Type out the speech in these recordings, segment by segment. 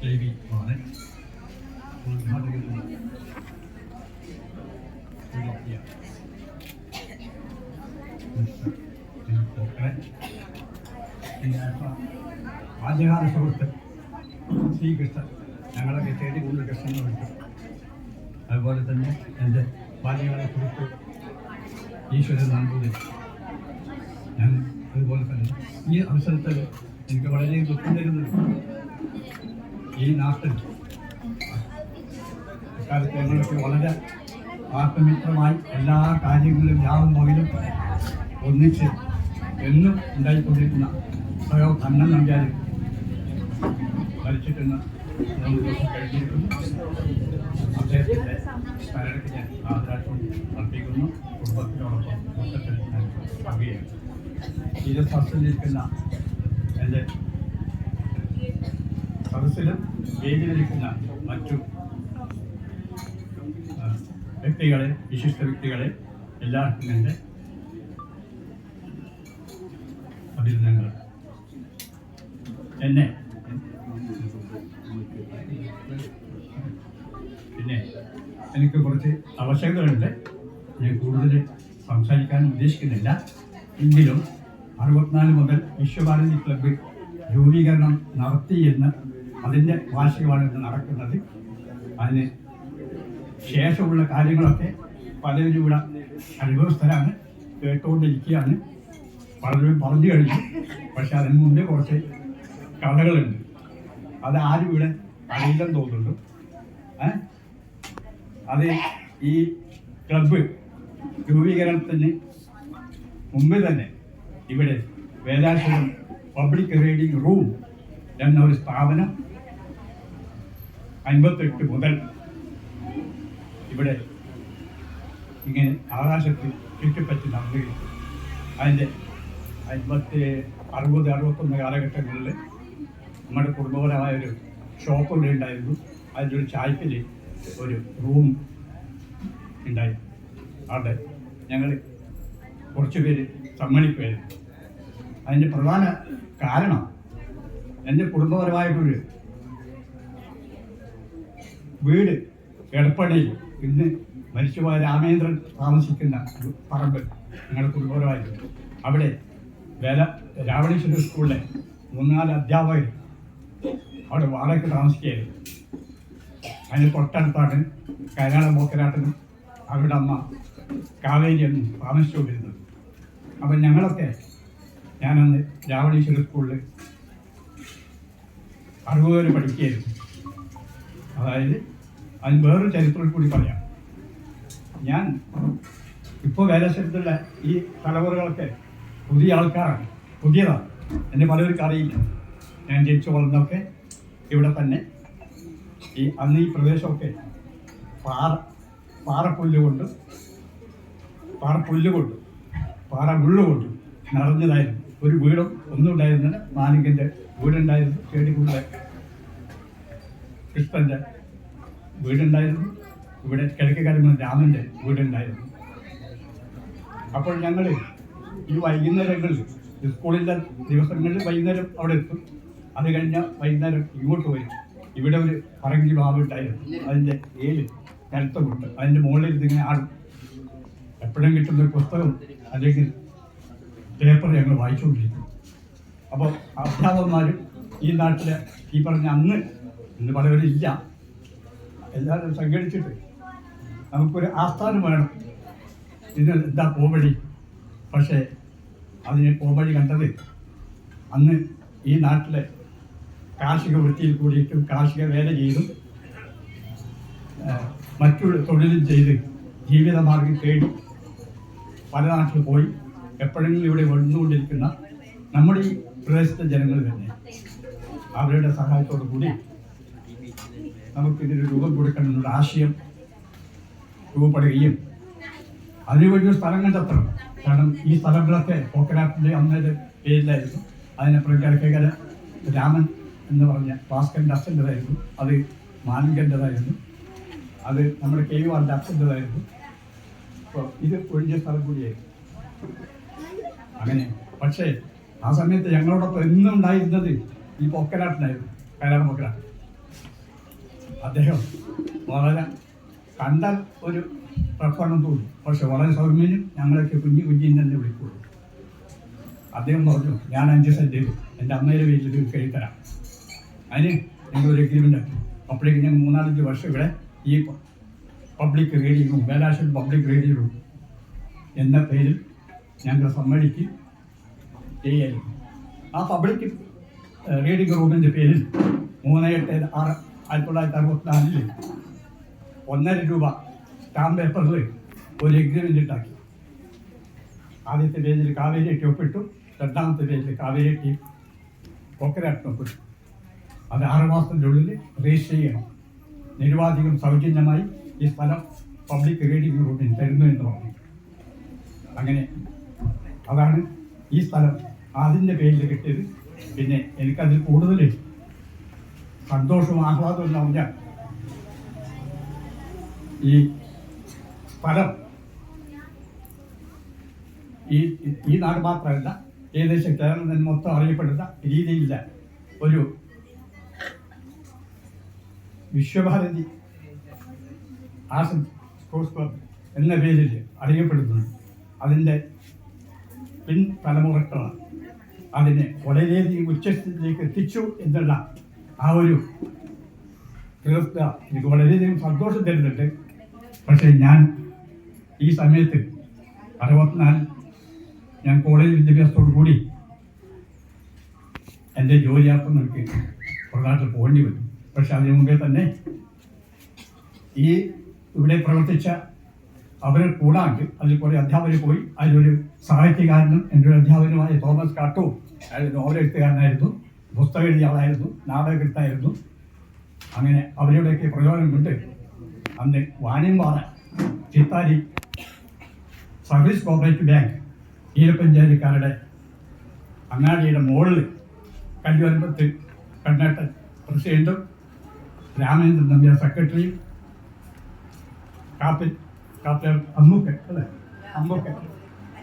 ദേവി ആണ് ഉദ്ഘാടകനും ഉയർത്തിയ മിസ്റ്റർ ദിലീപ് പോക്കറെ, പിന്നെ ആദ്യകാല സുഹൃത്ത് ശ്രീകൃഷ്ണൻ ഞങ്ങളൊക്കെ തേടി കൃഷ്ണൻ എന്ന് വിളിക്കും അതുപോലെ തന്നെ എന്റെ ബാല്യകാല സുഹൃത്ത് ഈശ്വരൻ നമ്പൂതിരി ഞാൻ അതുപോലെ തന്നെ ഈ അവസരത്തിൽ എനിക്ക് വളരെ ദുഃഖം തരുന്നത് ഈ നാട്ടിൽ ഇക്കാലത്ത് ഞങ്ങളൊക്കെ വളരെ ആത്മമിത്രമായി എല്ലാ കാര്യങ്ങളിലും യാവും മകലും ഒന്നിച്ച് എന്നും ഉണ്ടായിക്കൊണ്ടിരിക്കുന്ന സ്വയോ കണ്ണൻ നമ്പ്യാരി മരിച്ചിട്ടുന്ന മൂന്ന് കഴിഞ്ഞിരിക്കുന്നു. അദ്ദേഹത്തിന്റെ സ്മരണയ്ക്ക് ഞാൻ ആദരാശം അർപ്പിക്കുന്നു. കുടുംബത്തിനോടൊപ്പം മൊത്തത്തിൽ ഞാൻ പറയുകയാണ്. ഇത് ഫസ്റ്റിലിരിക്കുന്ന എന്റെ സദസ്സിലും വേദിയിലിരിക്കുന്ന മറ്റു വ്യക്തികളെ വിശിഷ്ട വ്യക്തികളെ എല്ലാവർക്കും എന്റെ അഭിനന്ദനങ്ങൾ. എന്നെ പിന്നെ എനിക്ക് കുറച്ച് ആവശ്യകതകളുണ്ട് ഞാൻ കൂടുതൽ സംസാരിക്കാൻ ഉദ്ദേശിക്കുന്നില്ല. എങ്കിലും അറുപത്തിനാല് മുതൽ വിശ്വഭാരതി ക്ലബ്ബ് രൂപീകരണം നടത്തി എന്ന് അതിന്റെ വാർഷികമാണ് ഇന്ന് നടക്കുന്നത്. അതിന് ശേഷമുള്ള കാര്യങ്ങളൊക്കെ പലരും ഇവിടെ അനുഭവസ്ഥരാണ് കേട്ടുകൊണ്ടിരിക്കുകയാണ്. പലരും പറഞ്ഞു കഴിഞ്ഞു പക്ഷെ അതിന് മുന്നേ കുറച്ച് കഥകളുണ്ട്. അത് ആരും ഇവിടെ അറിയില്ലെന്ന് തോന്നുന്നു? അത് ഈ ക്ലബ്ബ് രൂപീകരണത്തിന് മുമ്പ് തന്നെ ഇവിടെ വേദാശ്രമം പബ്ലിക് റീഡിംഗ് റൂം എന്നൊരു സ്ഥാപനം അൻപത്തെട്ട് മുതൽ ഇവിടെ ഇങ്ങനെ ആകാശത്തിൽ ചുറ്റിപ്പറ്റി നടന്നുകയും അതിന്റെ അൻപത്തി അറുപത് അറുപത്തൊന്ന് കാലഘട്ടങ്ങളിൽ നമ്മുടെ കുടുംബപരമായ ഒരു ഷോപ്പ് ഇവിടെ ഉണ്ടായിരുന്നു. അതിന്റെ ഒരു ചായ്പിൽ ഒരു റൂം ഉണ്ടായി. അവിടെ ഞങ്ങൾ കുറച്ച് പേര് സമ്മണിക്കുമായിരുന്നു അതിന്റെ പ്രധാന കാരണം എന്റെ കുടുംബപരമായിട്ടൊരു വീട് എടപ്പള്ളിയിൽ ഇന്ന് മരിച്ചുപോയ രാമേന്ദ്രൻ താമസിക്കുന്ന പറമ്പ് ഞങ്ങളുടെ കുടുംബപരമായിട്ട് അവിടെ വേല രാവണേശ്വര സ്കൂളിലെ മൂന്നാൽ അധ്യാപകർ അവിടെ വാടക താമസിക്കുകയായിരുന്നു. അതിന് തൊട്ടടുത്താണ് കരാട മോക്കരാട്ടനും അവരുടെ അമ്മ കാവേരി എന്നും താമസിച്ചുകൊണ്ടിരുന്നത് അപ്പം ഞങ്ങളൊക്കെ ഞാനന്ന് രാവണേശ്വര സ്കൂളിൽ അറിവുകൾ പഠിക്കുകയായിരുന്നു അതായത് അതിന് വേറൊരു ചരിത്രം കൂടി പറയാം. ഞാൻ ഇപ്പോൾ വേലശരത്തുള്ള ഈ തലമുറകളൊക്കെ പുതിയ ആൾക്കാരാണ് പുതിയതാണ്. എന്നെ പലവർക്കും അറിയില്ല. ഞാൻ ജനിച്ചു വളർന്നൊക്കെ ഇവിടെ തന്നെ. ഈ അന്ന് ഈ പ്രദേശമൊക്കെ പാറ പാറപ്പുല്ല് കൊണ്ട് പാറപ്പുല്ല് കൊണ്ട് പാറ മുള്ളു കൊണ്ട് നിറഞ്ഞതായിരുന്നു. ഒരു വീടും ഒന്നും ഉണ്ടായിരുന്നില്ല മാലിക്കിന്റെ വീടുണ്ടായിരുന്നു. ചേടിക്കുള്ള കൃഷ്ണന്റെ വീടുണ്ടായിരുന്നു. ഇവിടെ കിഴക്കേക്കരമ രാമന്റെ വീടുണ്ടായിരുന്നു. അപ്പോൾ ഞങ്ങൾ ഈ വൈകുന്നേരങ്ങളിൽ സ്കൂളിന്റെ ദിവസങ്ങളിൽ വൈകുന്നേരം അവിടെ എത്തും. അത് കഴിഞ്ഞ വൈകുന്നേരം ഇങ്ങോട്ട് വരും. ഇവിടെ ഒരു പറങ്കി മാവ് ഉണ്ടായിരുന്നു. അതിന്റെ ഏൽ കരുത്തമുണ്ട് അതിന്റെ മുകളിൽ ഇതിങ്ങനെ ആടും. എപ്പോഴും കിട്ടുന്ന പുസ്തകം അല്ലെങ്കിൽ പേപ്പർ ഞങ്ങൾ വായിച്ചുകൊണ്ടിരിക്കും. അപ്പോൾ അധ്യാപകന്മാരും ഈ നാട്ടിലെ ഈ പറഞ്ഞ അന്ന് ഇന്ന് ഇല്ല. എല്ലാവരും സംഘടിച്ചിട്ട് നമുക്കൊരു ആസ്ഥാനം വേണം. ഇന്ന് എന്താ പോവഴി? പക്ഷേ അതിന് പോവഴി കണ്ടത് അന്ന് ഈ നാട്ടിലെ കാർഷിക വൃത്തിയിൽ കൂടിയിട്ടും കാർഷിക വേല ചെയ്തും മറ്റുള്ള തൊഴിലും ചെയ്ത് ജീവിതമാർഗം തേടി പല നാട്ടിൽ പോയി. എപ്പോഴെങ്കിലും ഇവിടെ വന്നുകൊണ്ടിരിക്കുന്ന നമ്മുടെ ഈ പ്രദേശത്തെ ജനങ്ങൾ തന്നെ അവരുടെ സഹായത്തോടു കൂടി നമുക്കിതിന് രൂപം കൊടുക്കണമെന്നുള്ള ആശയം രൂപപ്പെടുകയും അതിനുവേണ്ടി ഒരു സ്ഥലം കണ്ടെത്തണം. കാരണം ഈ സ്ഥലങ്ങളൊക്കെ പോക്കനാട്ടിന്റെ അമ്മയുടെ പേരിലായിരുന്നു. അതിനപ്പുറം കിഴക്കേക്കര രാമൻ എന്ന് പറഞ്ഞ ഭാസ്കരന്റെ അച്ഛന്റെതായിരുന്നു. അത് മാനകന്റെതായിരുന്നു അത് നമ്മുടെ കെ യു അച്ഛന്റെതായിരുന്നു. അപ്പോൾ ഇത് ഒഴിഞ്ഞ സ്ഥലം കൂടിയായിരുന്നു. അങ്ങനെ. പക്ഷേ ആ സമയത്ത് ഞങ്ങളോടൊപ്പം എന്നുണ്ടായിരുന്നത് ഈ പൊക്കനാട്ടിനായിരുന്നു കൈലാട പൊക്കനാട്ട് അദ്ദേഹം വളരെ കണ്ട ഒരു പ്രഫണം തോന്നും പക്ഷെ വളരെ സൗമ്യനും ഞങ്ങളൊക്കെ കുഞ്ഞു കുഞ്ഞിൻ തന്നെ വിളിക്കുള്ളൂ. അദ്ദേഹം പറഞ്ഞു ഞാൻ അഞ്ച് സെന്റ് എന്റെ അമ്മയുടെ പേരിൽ കയറി തരാം. അതിന് ഞങ്ങളൊരു എഗ്രിമെന്റ് ആക്കി അപ്പോഴേക്കും ഞങ്ങൾ മൂന്നാലഞ്ച് വർഷം ഇവിടെ ഈ public radio room public radio എന്ന പേരിൽ ഞങ്ങൾ സമ്മതിക്ക്. ചെയ്യായിരുന്നു ആ പബ്ലിക് റീഡിംഗ് റൂമിന്റെ പേരിൽ മൂന്ന് എട്ട് ആറ് ആയിരത്തി തൊള്ളായിരത്തി അറുപത്തിനാലിൽ ഒന്നര രൂപ സ്റ്റാമ്പ് പേപ്പറിൽ ഒരു എഗ്രിമെന്റ് ഉണ്ടാക്കി. ആദ്യത്തെ പേജിൽ കാവേരി എട്ടി ഒപ്പിട്ടു രണ്ടാമത്തെ പേജിൽ കാവേരി എട്ടി ഒക്കരാട്ടിന് ഒപ്പിട്ടു. അത് ആറ് മാസത്തിന്റെ ഉള്ളിൽ രജിസ്റ്റർ ചെയ്യണം. നിരുവാധികം സൗജന്യമായി ഈ സ്ഥലം പബ്ലിക് റീഡിംഗ് റൂട്ടിന് തരുന്നു എന്ന് പറഞ്ഞു. അങ്ങനെ അതാണ് ഈ സ്ഥലം അതിന്റെ പേരിൽ കിട്ടിയത്. പിന്നെ എനിക്കതിൽ കൂടുതൽ സന്തോഷവും ആഹ്ലാദവും എന്ന് പറഞ്ഞാൽ ഈ ഫലം ഈ ഈ നാട് മാത്രമല്ല ഏകദേശം കേരളം തന്നെ മൊത്തം അറിയപ്പെടുന്ന രീതിയില്ല ഒരു വിശ്വഭാരതി ആസം സ്പോർട്സ് ക്ലബ് എന്ന പേരിൽ അറിയപ്പെടുന്നത് അതിന്റെ പിൻ തലമുറക്കളാണ് അതിനെ വളരെയധികം ഉച്ചത്തിലേക്ക് എത്തിച്ചു എന്നുള്ള ആ ഒരു തീർത്ത എനിക്ക് വളരെയധികം സന്തോഷം തരുന്നുണ്ട്. പക്ഷേ ഞാൻ ഈ സമയത്ത് അറുപത്തിനാല് ഞാൻ കോളേജ് വിദ്യാഭ്യാസത്തോടു കൂടി എന്റെ ജോലിയാർത്ഥം എനിക്ക് പുറനാട്ടിൽ പോകേണ്ടി വരും പക്ഷെ അതിനു മുമ്പേ തന്നെ ഈ ഇവിടെ പ്രവർത്തിച്ച അവരെ കൂടാണ്ട് അതിൽ കുറേ അധ്യാപകർ പോയി. അതിലൊരു സാഹിത്യകാരനും എന്റെ ഒരു അധ്യാപകനുമായ തോമസ് കാട്ടോ അയാൾ നോവലെഴുത്തുകാരനായിരുന്നു. പുസ്തകം എഴുതിയ ആളായിരുന്നു നാടകകൃത്തായിരുന്നു. അങ്ങനെ അവരുടെയൊക്കെ പ്രചോദനം കൊണ്ട് അന്ന് Vaniyampara Chithari service cooperative bank ഈരപ്പഞ്ചാരിക്കാരുടെ അങ്ങാടിയുടെ മുകളിൽ കണ്ടുവരുമ്പത്ത് കണ്ണേട്ടൻ പ്രസിഡന്റും രാമചന്ദ്രൻ നമ്പ്യ സെക്രട്ടറിയും കാപ്പി കാപ്പ അമ്മൂക്കൻ അല്ലേ? അമ്പൂക്കൻ.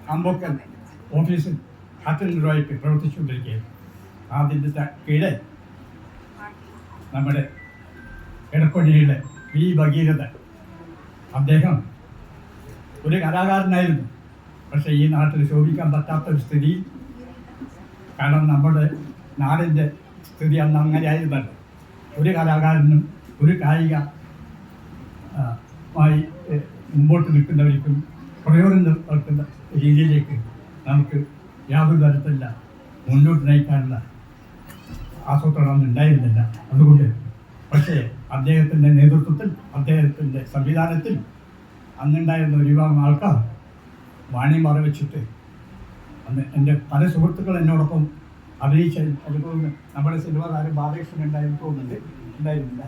അമ്പൂക്കൻ ഓഫീസിൽ അറ്റൻഡറായിട്ട് പ്രവർത്തിച്ചുകൊണ്ടിരിക്കുകയായിരുന്നു. അതിന്റെ കീഴെ നമ്മുടെ എടപ്പള്ളിയുടെ വി ഭഗീരഥ അദ്ദേഹം ഒരു കലാകാരനായിരുന്നു. പക്ഷേ ഈ നാട്ടിൽ ശോഭിക്കാൻ പറ്റാത്ത ഒരു സ്ഥിതി. കാരണം നമ്മുടെ നാടിന്റെ സ്ഥിതി അന്ന് അങ്ങനെ ആയിരുന്നല്ലോ ഒരു കലാകാരനും ഒരു കായിക മായി മുമ്പോട്ട് നിൽക്കുന്നവർക്കും പ്രയോജനം നിൽക്കുന്ന രീതിയിലേക്ക് നമുക്ക് യാതൊരു തരത്തില്ല മുന്നോട്ട് നയിക്കാനുള്ള ആസൂത്രണം ഉണ്ടായിരുന്നില്ല. അതുകൊണ്ട് പക്ഷേ അദ്ദേഹത്തിന്റെ നേതൃത്വത്തിൽ അദ്ദേഹത്തിന്റെ സംവിധാനത്തിൽ അന്നുണ്ടായിരുന്ന ഒരു വിഭാഗം ആൾക്കാർ വാണി മറവെച്ചിട്ട് അന്ന് എന്റെ പല സുഹൃത്തുക്കൾ എന്നോടൊപ്പം അഭിനയിച്ച അനുഭവം നമ്മുടെ സിനിമ താരം ബാലകൃഷ്ണൻ ഉണ്ടായിരുന്നു തോന്നുന്നുണ്ട്. ഉണ്ടായിരുന്നില്ല.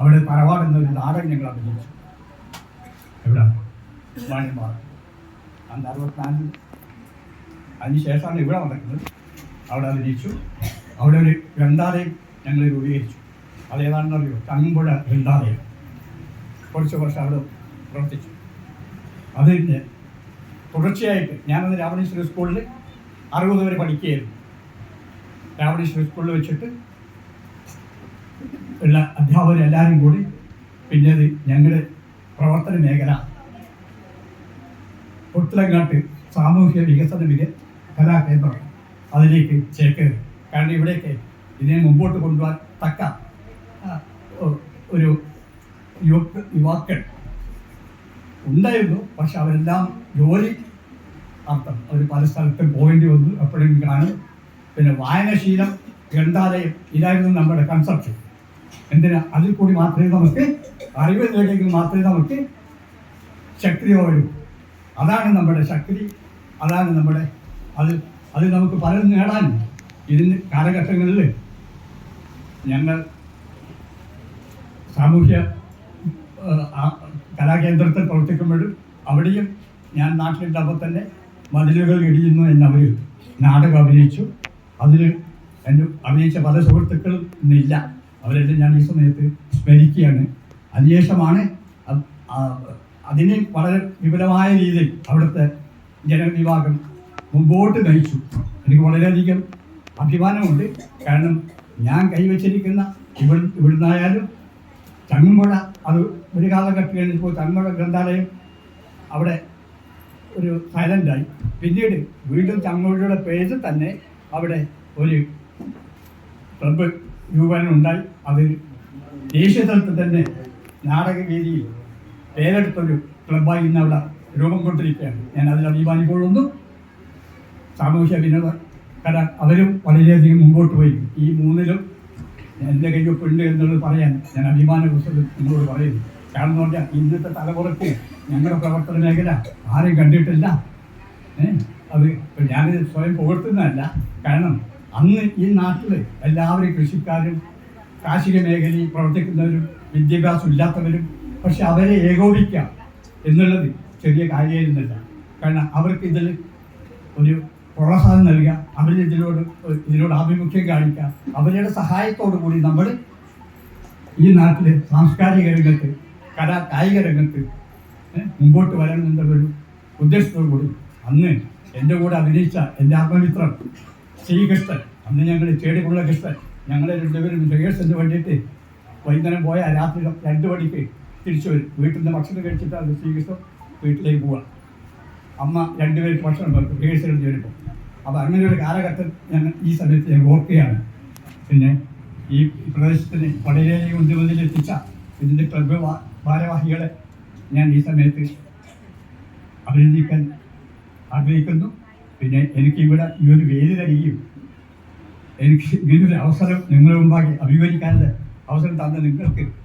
അവിടെ തറവാട് എന്നൊരു നാടകം ഞങ്ങൾ അഭിനയിച്ചു. എവിടെ? വാണിമാറ അന്ന് അറുപത്തിനാലിൽ അതിനുശേഷമാണ് ഇവിടെ നടക്കുന്നത് അവിടെ അഭിനയിച്ചു. അവിടെ ഒരു ഗ്രന്ഥാലയം ഞങ്ങൾ രൂപീകരിച്ചു. അതേതാണെന്നറിയോ തങ്ങുമ്പുഴ ഗ്രന്ഥാലയം. കുറച്ച് വർഷം അവിടെ പ്രവർത്തിച്ചു. അതിന് തുടർച്ചയായിട്ട് ഞാനന്ന് രാമണീശ്വര സ്കൂളിൽ അറുപത് വരെ പഠിക്കുകയായിരുന്നു. രാമണീശ്വര സ്കൂളിൽ വെച്ചിട്ട് ഉള്ള അധ്യാപകരെല്ലാവരും കൂടി പിന്നെ അത് ഞങ്ങളുടെ പ്രവർത്തന മേഖല പുത്തലങ്ങാട്ട് സാമൂഹ്യ വികസന വിക കലാകേന്ദ്രം അതിലേക്ക് ചേക്കരുത് കാരണം ഇവിടേക്ക് ഇതിനെ മുമ്പോട്ട് കൊണ്ടുപോകാൻ തക്ക ഒരു യുവ യുവാക്കൾ ഉണ്ടായിരുന്നു. പക്ഷെ അവരെല്ലാം ജോലി അർത്ഥം അവർ പല സ്ഥലത്തും പോകേണ്ടി വന്നു. എപ്പോഴും കാണും. പിന്നെ വായനശീലം ഗ്രന്ഥാലയം ഇതായിരുന്നു നമ്മുടെ കൺസെപ്ഷൻ എന്തിനാ? അതിൽ കൂടി മാത്രമേ നമുക്ക് അറിവ് നേടിയെങ്കിൽ മാത്രമേ നമുക്ക് ശക്തി വരൂ. അതാണ് നമ്മുടെ ശക്തി. അതാണ് നമ്മുടെ അത് അത് നമുക്ക് പലരും നേടാനും ഇതിന് കാലഘട്ടങ്ങളിൽ ഞങ്ങൾ സാമൂഹ്യ കലാകേന്ദ്രത്തിൽ പ്രവർത്തിക്കുമ്പോഴും അവിടെയും ഞാൻ നാട്ടിലുണ്ടാകുമ്പോൾ തന്നെ മതിലുകൾ ഇടിയുന്നു എന്നവർ നാടകം അഭിനയിച്ചു. അതിൽ എന്റെ അഭിനയിച്ച പല സുഹൃത്തുക്കളും ഇന്നില്ല. അവരെല്ലാം ഞാൻ ഈ സമയത്ത് സ്മരിക്കുകയാണ്. അതിനുശേഷമാണ് അതിന് അതിനെ വളരെ വിപുലമായ രീതിയിൽ അവിടുത്തെ ജനവിഭാഗം മുമ്പോട്ട് നയിച്ചു. എനിക്ക് വളരെയധികം അഭിമാനമുണ്ട്. കാരണം ഞാൻ കൈവച്ചിരിക്കുന്ന ഇവിടെ ഇവിടുന്നായാലും ചങ്ങമ്പുഴ അത് ഒരു കാലഘട്ടം കഴിഞ്ഞപ്പോൾ ചങ്ങമ്പുഴ ഗ്രന്ഥാലയം അവിടെ ഒരു സൈലന്റായി പിന്നീട് വീണ്ടും ചങ്ങമ്പുഴയുടെ പേരിൽ തന്നെ അവിടെ ഒരു ക്ലബ്ബ് രൂപനുണ്ടായി അത് ദേശീയ തലത്തിൽ തന്നെ നാടകവേദിയിൽ പേരെടുത്തൊരു ക്ലബ്ബായി ഇന്ന് അവിടെ രൂപം കൊണ്ടിരിക്കുകയാണ്. ഞാൻ അതിൽ അഭിമാനിക്കൊള്ളുന്നു. സാമൂഹ്യ വിനോദ കല അവരും വളരെയധികം മുമ്പോട്ട് പോയി. ഈ മൂന്നിലും എന്റെ കയ്യൊപ്പുണ്ട് എന്നുള്ളത് പറയാൻ ഞാൻ അഭിമാന പുസ്തകം നിങ്ങളോട് പറയുന്നു. കാരണം എന്ന് പറഞ്ഞാൽ ഇന്നത്തെ തലമുറയ്ക്ക് ഞങ്ങളുടെ പ്രവർത്തന മേഖല ആരും കണ്ടിട്ടില്ല? അത് ഞാൻ സ്വയം പുകഴ്ത്തുന്നതല്ല. കാരണം അന്ന് ഈ നാട്ടിൽ എല്ലാവരും കൃഷിക്കാരും കാർഷിക മേഖലയിൽ പ്രവർത്തിക്കുന്നവരും വിദ്യാഭ്യാസം ഇല്ലാത്തവരും പക്ഷെ അവരെ ഏകോപിക്കാം എന്നുള്ളത് ചെറിയ കാര്യമായിരുന്നില്ല. കാരണം അവർക്ക് ഇതിൽ ഒരു പ്രോത്സാഹനം നൽകുക അവരെ ഇതിനോട് ഇതിനോട് ആഭിമുഖ്യം കാണിക്കുക അവരുടെ സഹായത്തോടു കൂടി നമ്മൾ ഈ നാട്ടിലെ സാംസ്കാരിക രംഗത്ത് കലാ കായിക രംഗത്ത് മുമ്പോട്ട് വരണം എന്നുള്ളൊരു ഉദ്ദേശത്തോടു കൂടി അന്ന് എന്റെ കൂടെ അഭിനയിച്ച എന്റെ ആത്മമിത്രം ശ്രീകൃഷ്ണൻ അന്ന് ഞങ്ങൾ ചേടിക്കുള്ള കൃഷ്ണൻ ഞങ്ങളെ രണ്ടുപേരും റിഹേഴ്സലിന് വേണ്ടിയിട്ട് വൈകുന്നേരം പോയാൽ രാത്രി രണ്ട് മണിക്ക് തിരിച്ചു വരും. വീട്ടിൽ നിന്ന് ഭക്ഷണം കഴിച്ചിട്ടാണ് ശ്രീകൃഷ്ണൻ വീട്ടിലേക്ക് പോവുക. അമ്മ രണ്ടുപേരും ഭക്ഷണം വെക്കും റിഹേഴ്സലിന് വരുമ്പോൾ അപ്പോൾ അങ്ങനെ ഒരു കാലഘട്ടം ഞാൻ ഈ സമയത്ത് ഞാൻ ഓർക്കുകയാണ്. പിന്നെ ഈ പ്രദേശത്തിന് വളരെയധികം ഉന്നതിയിലെത്തിച്ച ഇതിന്റെ വാ- ഭാരവാഹികളെ ഞാൻ ഈ സമയത്ത് അഭിനന്ദിക്കാൻ ആഗ്രഹിക്കുന്നു. പിന്നെ എനിക്ക് ഇവിടെ ഈ ഒരു വേദി തരികയും എനിക്ക് ഇങ്ങനൊരു അവസരം നിങ്ങളുടെ മുമ്പാകെ അഭിമുഖീകരിക്കാനുള്ള അവസരം തന്ന നിങ്ങൾക്ക്